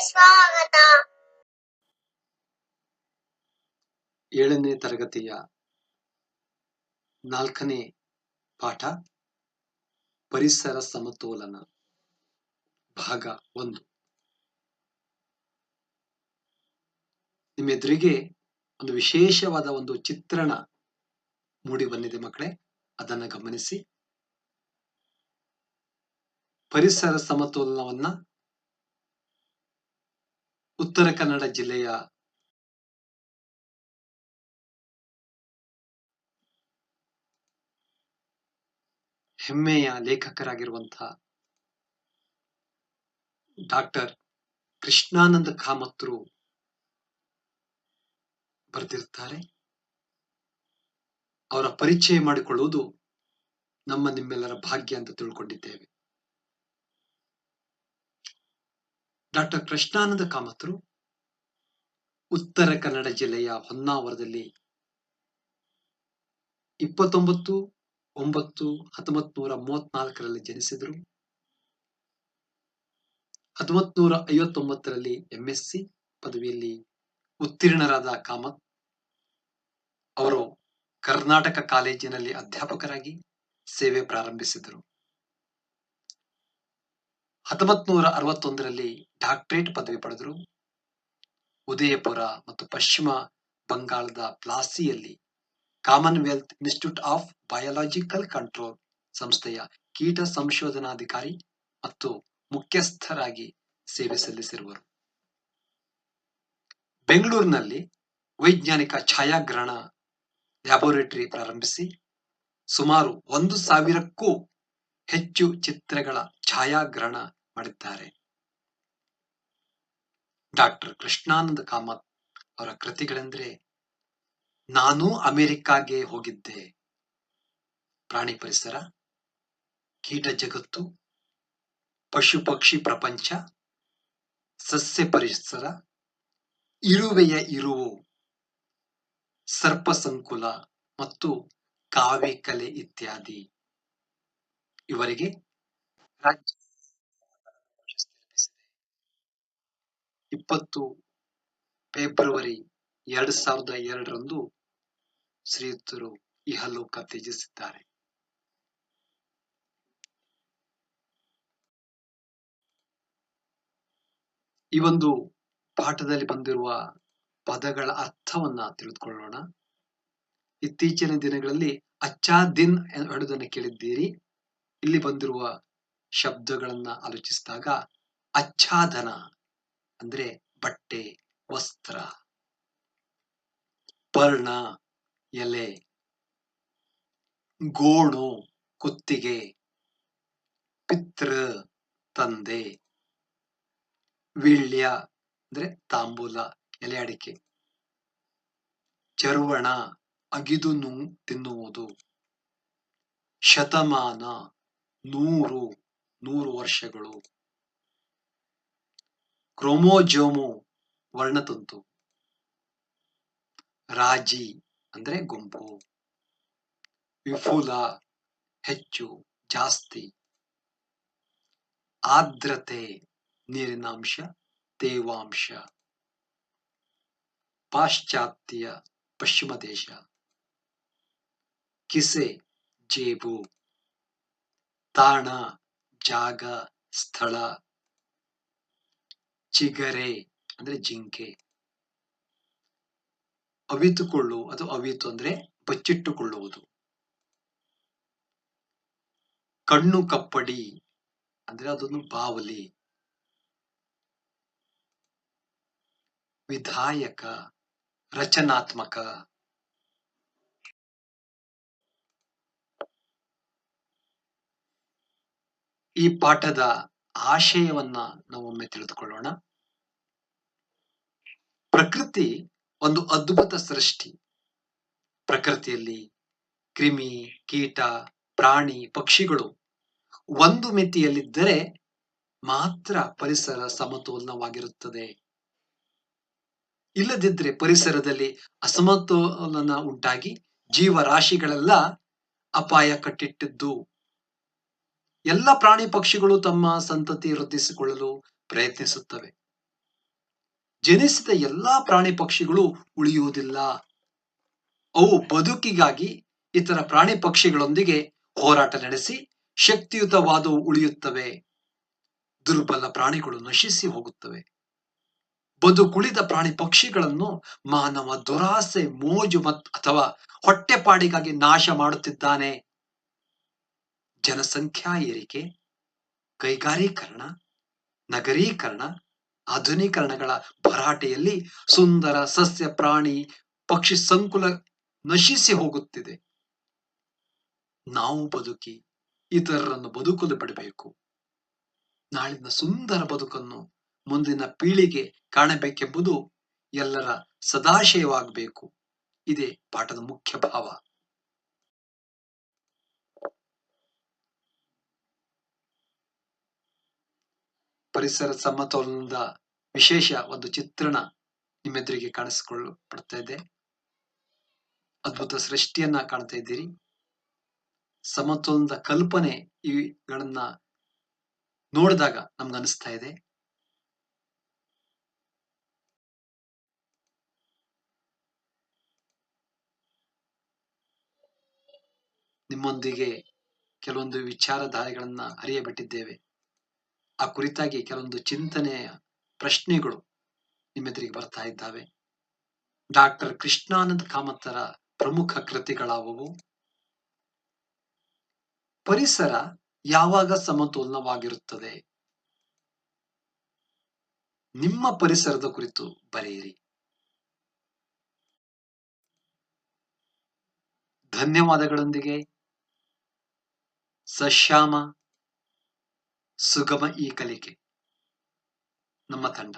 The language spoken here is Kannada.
ಸ್ವಾಗತ. ಏಳನೇ ತರಗತಿಯ ನಾಲ್ಕನೇ ಪಾಠ, ಪರಿಸರ ಸಮತೋಲನ, ಭಾಗ ಒಂದು. ನಿಮ್ಮೆದುರಿಗೆ ಒಂದು ವಿಶೇಷವಾದ ಒಂದು ಚಿತ್ರಣ ಮೂಡಿ ಬಂದಿದೆ ಮಕ್ಕಳೇ, ಅದನ್ನು ಗಮನಿಸಿ. ಪರಿಸರ ಸಮತೋಲನವನ್ನ ಉತ್ತರ ಕನ್ನಡ ಜಿಲ್ಲೆಯ ಹೆಮ್ಮೆಯ ಲೇಖಕರಾಗಿರುವಂತಹ ಡಾಕ್ಟರ್ ಕೃಷ್ಣಾನಂದ ಕಾಮತ್ರು ಬರೆದಿರ್ತಾರೆ. ಅವರ ಪರಿಚಯ ಮಾಡಿಕೊಳ್ಳುವುದು ನಮ್ಮ ನಿಮ್ಮೆಲ್ಲರ ಭಾಗ್ಯ ಅಂತ ತಿಳ್ಕೊಂಡಿದ್ದೇವೆ. ಡಾಕ್ಟರ್ ಕೃಷ್ಣಾನಂದ ಕಾಮತ್ರು ಉತ್ತರ ಕನ್ನಡ ಜಿಲ್ಲೆಯ ಹೊನ್ನಾವರದಲ್ಲಿ ಇಪ್ಪತ್ತೊಂಬತ್ತು, ಒಂಬತ್ತು ಹತ್ತೊಂಬತ್ ನೂರ ಮೂವತ್ನಾಲ್ಕರಲ್ಲಿ ಜನಿಸಿದರು. ಹತ್ತೊಂಬತ್ ನೂರ ಐವತ್ತೊಂಬತ್ತರಲ್ಲಿ ಎಂಎಸ್ಸಿ ಪದವಿಯಲ್ಲಿ ಉತ್ತೀರ್ಣರಾದ ಕಾಮತ್ ಅವರು ಕರ್ನಾಟಕ ಕಾಲೇಜಿನಲ್ಲಿ ಅಧ್ಯಾಪಕರಾಗಿ ಸೇವೆ ಪ್ರಾರಂಭಿಸಿದರು. ಹತ್ತೊಂಬತ್ ನೂರ ಅರವತ್ತೊಂದರಲ್ಲಿ ಡಾಕ್ಟರೇಟ್ ಪದವಿ ಪಡೆದರು. ಉದಯಪುರ ಮತ್ತು ಪಶ್ಚಿಮ ಬಂಗಾಳದ ಪ್ಲಾಸಿಯಲ್ಲಿ Commonwealth Institute of Biological Control ಸಂಸ್ಥೆಯ ಕೀಟ ಸಂಶೋಧನಾಧಿಕಾರಿ ಮತ್ತು ಮುಖ್ಯಸ್ಥರಾಗಿ ಸೇವೆ ಸಲ್ಲಿಸಿರುವರು. ಬೆಂಗಳೂರಿನಲ್ಲಿ ವೈಜ್ಞಾನಿಕ ಛಾಯಾಗ್ರಹಣ ಲ್ಯಾಬೋರೇಟರಿ ಪ್ರಾರಂಭಿಸಿ ಸುಮಾರು ಒಂದು ಸಾವಿರಕ್ಕೂ ಹೆಚ್ಚು ಚಿತ್ರಗಳ ಛಾಯಾಗ್ರಹಣ ಮಾಡಿದ್ದಾರೆ. ಡಾಕ್ಟರ್ ಕೃಷ್ಣಾನಂದ ಕಾಮತ್ ಅವರ ಕೃತಿಗಳೆಂದ್ರೆ, ನಾನು ಅಮೆರಿಕಾಗೆ ಹೋಗಿದ್ದೆ. ಪ್ರಾಣಿ ಪರಿಸರ, ಕೀಟ ಜಗತ್ತು, ಪಶು ಪಕ್ಷಿ ಪ್ರಪಂಚ, ಸಸ್ಯ ಪರಿಸರ, ಇರುವೆಯ ಇರುವು, ಸರ್ಪ ಸಂಕುಲ ಮತ್ತು ಕಾವ್ಯ ಕಲೆ ಇತ್ಯಾದಿ. ಇವರಿಗೆ. ಇಪ್ಪತ್ತು ಫೆಬ್ರವರಿ ಎರಡ್ ಸಾವಿರದ ಎರಡರಂದು ಶ್ರೀಯುತರು ಇಹಲೋಕ ತ್ಯಜಿಸಿದ್ದಾರೆ ಈ ಒಂದು ಪಾಠದಲ್ಲಿ ಬಂದಿರುವ ಪದಗಳ ಅರ್ಥವನ್ನ ತಿಳಿದುಕೊಳ್ಳೋಣ ಇತ್ತೀಚಿನ ದಿನಗಳಲ್ಲಿ ಅಚ್ಚಾ ದಿನ್ ಹೇಳುವುದನ್ನು ಕೇಳಿದ್ದೀರಿ ಇಲ್ಲಿ ಬಂದಿರುವ ಶಬ್ದಗಳನ್ನ ಆಲೋಚಿಸಿದಾಗ ಅಚ್ಛಾದನ ಅಂದ್ರೆ ಬಟ್ಟೆ, ವಸ್ತ್ರ, ಪರ್ಣ, ಎಲೆ, ಗೋಣು, ಕುತ್ತಿಗೆ, ಪಿತೃ, ತಂದೆ, ವೀಳ್ಯ ಅಂದ್ರೆ ತಾಂಬೂಲ, ಎಲೆ ಅಡಿಕೆ. ಚರ್ವಣ, ಅಗಿದು ನು ತಿನ್ನುವುದು. ಶತಮಾನ ನೂರು ನೂರು ವರ್ಷಗಳು. ಕ್ರೋಮೋಜೋಮು ವರ್ಣತಂತು. ರಾಜಿ ಅಂದ್ರೆ ಗುಂಪು. ವಿಫುಲ ಹೆಚ್ಚು ಜಾಸ್ತಿ. ಆರ್ದ್ರತೆ ನೀರಿನ ಅಂಶ ತೇವಾಂಶ. ಪಾಶ್ಚಾತ್ಯ ಪಶ್ಚಿಮ ದೇಶ. ಕಿಸೆ, ಜೇಬು. ತಾಣ, ಜಾಗ, ಸ್ಥಳ, ಚಿಗರೆ ಅಂದ್ರೆ ಜಿಂಕೆ. ಅವಿತುಕೊಳ್ಳು ಅದು ಅವಿತು ಅಂದ್ರೆ ಬಚ್ಚಿಟ್ಟುಕೊಳ್ಳುವುದು. ಕಣ್ಣು ಕಪ್ಪಡಿ ಅಂದ್ರೆ ಅದೊಂದು ಬಾವಲಿ. ವಿಧಾಯಕ, ರಚನಾತ್ಮಕ. ಈ ಪಾಠದ ಆಶಯವನ್ನ ನಾವೊಮ್ಮೆ ತಿಳಿದುಕೊಳ್ಳೋಣ. ಪ್ರಕೃತಿ ಒಂದು ಅದ್ಭುತ ಸೃಷ್ಟಿ. ಪ್ರಕೃತಿಯಲ್ಲಿ ಕ್ರಿಮಿ, ಕೀಟ, ಪ್ರಾಣಿ, ಪಕ್ಷಿಗಳು ಒಂದು ಮಿತಿಯಲ್ಲಿದ್ದರೆ ಮಾತ್ರ ಪರಿಸರ ಸಮತೋಲನವಾಗಿರುತ್ತದೆ. ಇಲ್ಲದಿದ್ರೆ ಪರಿಸರದಲ್ಲಿ ಅಸಮತೋಲನ ಉಂಟಾಗಿ ಜೀವರಾಶಿಗಳೆಲ್ಲ ಅಪಾಯ ಕಟ್ಟಿಟ್ಟಿದ್ದು. ಎಲ್ಲ ಪ್ರಾಣಿ ಪಕ್ಷಿಗಳು ತಮ್ಮ ಸಂತತಿ ವೃದ್ಧಿಸಿಕೊಳ್ಳಲು ಪ್ರಯತ್ನಿಸುತ್ತವೆ. ಜನಿಸಿದ ಎಲ್ಲಾ ಪ್ರಾಣಿ ಪಕ್ಷಿಗಳು ಉಳಿಯುವುದಿಲ್ಲ. ಅವು ಬದುಕಿಗಾಗಿ ಇತರ ಪ್ರಾಣಿ ಪಕ್ಷಿಗಳೊಂದಿಗೆ ಹೋರಾಟ ನಡೆಸಿ ಶಕ್ತಿಯುತವಾದವು ಉಳಿಯುತ್ತವೆ. ದುರ್ಬಲ ಪ್ರಾಣಿಗಳು ನಶಿಸಿ ಹೋಗುತ್ತವೆ. ಬದುಕುಳಿದ ಪ್ರಾಣಿ ಪಕ್ಷಿಗಳನ್ನು ಮಾನವ ದುರಾಸೆ, ಮೋಜು ಮತ್ತು ಅಥವಾ ಹೊಟ್ಟೆಪಾಡಿಗಾಗಿ ನಾಶ ಮಾಡುತ್ತಿದ್ದಾನೆ. ಜನಸಂಖ್ಯಾ ಏರಿಕೆ, ಕೈಗಾರೀಕರಣ, ನಗರೀಕರಣ, ಆಧುನೀಕರಣಗಳ ಭರಾಟೆಯಲ್ಲಿ ಸುಂದರ ಸಸ್ಯ, ಪ್ರಾಣಿ, ಪಕ್ಷಿ ಸಂಕುಲ ನಶಿಸಿ ಹೋಗುತ್ತಿದೆ. ನಾವು ಬದುಕಿ ಇತರರನ್ನು ಬದುಕಲು ಬಿಡಬೇಕು. ನಾಳಿನ ಸುಂದರ ಬದುಕನ್ನು ಮುಂದಿನ ಪೀಳಿಗೆ ಕಾಣಬೇಕೆಂಬುದು ಎಲ್ಲರ ಸದಾಶಯವಾಗಬೇಕು. ಇದೇ ಪಾಠದ ಮುಖ್ಯ ಭಾವ. ಪರಿಸರ ಸಮತೋಲನದ ವಿಶೇಷ ಒಂದು ಚಿತ್ರಣ ನಿಮ್ಮೆದುರಿಗೆ ಕಾಣಿಸಿಕೊಳ್ಳುತ್ತಾ ಇದೆ ಅದ್ಭುತ ಸೃಷ್ಟಿಯನ್ನ ಕಾಣ್ತಾ ಇದ್ದೀರಿ ಸಮತೋಲನದ ಕಲ್ಪನೆ ಇವುಗಳನ್ನ ನೋಡಿದಾಗ ನಮ್ಗೆ ಅನಿಸ್ತಾ ಇದೆ ನಿಮ್ಮೊಂದಿಗೆ ಕೆಲವೊಂದು ವಿಚಾರಧಾರೆಗಳನ್ನ ಅರಿಯಬಿಟ್ಟಿದ್ದೇವೆ. ಆ ಕುರಿತಾಗಿ ಕೆಲವೊಂದು ಚಿಂತನೆಯ ಪ್ರಶ್ನೆಗಳು ನಿಮ್ಮೆದುರಿಗೆ ಬರ್ತಾ ಇದ್ದಾವೆ. ಡಾಕ್ಟರ್ ಕೃಷ್ಣಾನಂದ ಕಾಮತ್ತರ ಪ್ರಮುಖ ಕೃತಿಗಳಾವವು? ಪರಿಸರ ಯಾವಾಗ ಸಮತೋಲನವಾಗಿರುತ್ತದೆ? ನಿಮ್ಮ ಪರಿಸರದ ಕುರಿತು ಬರೆಯಿರಿ. ಧನ್ಯವಾದಗಳೊಂದಿಗೆ. ಸಶ್ಯಾಮ. ಸುಗಮ ಈ ಕಲಿಕೆ ನಮ್ಮ ತಂಡ.